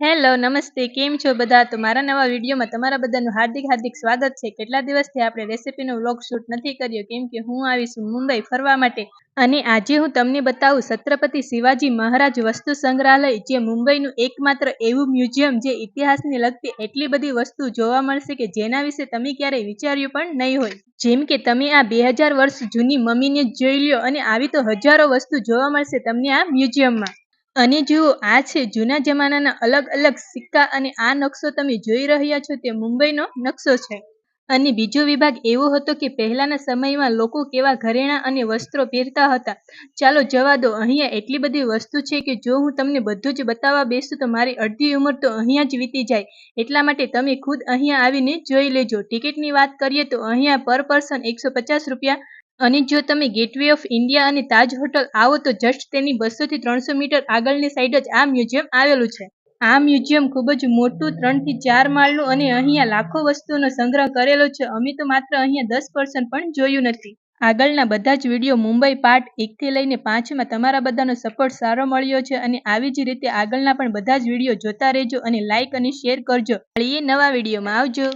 Hello નમસ્તે. કેમ છો બધા? તો મારા નવા વિડીયોમાં તમારા બધાનું હાર્દિક હાર્દિક સ્વાગત છે. કેટલા દિવસથી આપણે રેસીપીનો વ્લોગ શૂટ નથી કર્યો? કેમ કે હું આવીશું મુંબઈ ફરવા માટે. અને આજે હું તમને બતાવું છત્રપતિ શિવાજી મહારાજ વસ્તુ સંગ્રહાલય, જે મુંબઈનું એકમાત્ર એવું મ્યુઝિયમ જે ઇતિહાસને લગતી એટલી બધી વસ્તુ જોવા મળશે કે જેના વિશે તમે ક્યારેય વિચાર્યું પણ નહીં હોય. જેમ કે તમે આ બે હજાર વર્ષ જૂની મમ્મીને જોઈ લ્યો અને આવી તો હજારો વસ્તુ જોવા મળશે તમને આ મ્યુઝિયમમાં. અને જુઓ આ છે જૂના જમાનાના અલગ અલગ સિક્કા અને આ નકશો તમે જોઈ રહ્યા છો તે મુંબઈનો નકશો છે. અને બીજો વિભાગ એવો હતો કે પહેલાના સમયમાં લોકો કેવા ઘરેણાં અને વસ્ત્રો પહેરતા હતા. ચાલો જવા દો, અહીંયા એટલી બધી વસ્તુ છે કે જો હું તમને બધું જ બતાવવા બેસું તો મારી અડધી ઉંમર તો અહીંયા જ વીતી જાય. એટલા માટે તમે ખુદ અહીંયા આવીને જોઈ લેજો. ટિકિટની વાત કરીએ તો અહીંયા પર પર્સન એકસો પચાસ રૂપિયા અને જો તમે ગેટવે ઓફ ઇન્ડિયા અને તાજ હોટલ આવો તો જસ્ટ તેની બસોથી ત્રણસો મીટર આગળની સાઈડ જ આ મ્યુઝિયમ આવેલું છે. આ મ્યુઝિયમ ખૂબ જ મોટું, ત્રણથી ચાર માળનું અને અહીંયા લાખો વસ્તુઓનો સંગ્રહ કરેલો છે. અમે તો માત્ર અહીંયા દસ પર્સન્ટ પણ જોયું નથી. આગળના બધા જ વીડિયો મુંબઈ પાર્ટ એકથી લઈને પાંચમાં તમારા બધાનો સપોર્ટ સારો મળ્યો છે અને આવી જ રીતે આગળના પણ બધા જ વીડિયો જોતા રહેજો અને લાઇક અને શેર કરજો. મળીએ નવા વિડીયોમાં. આવજો.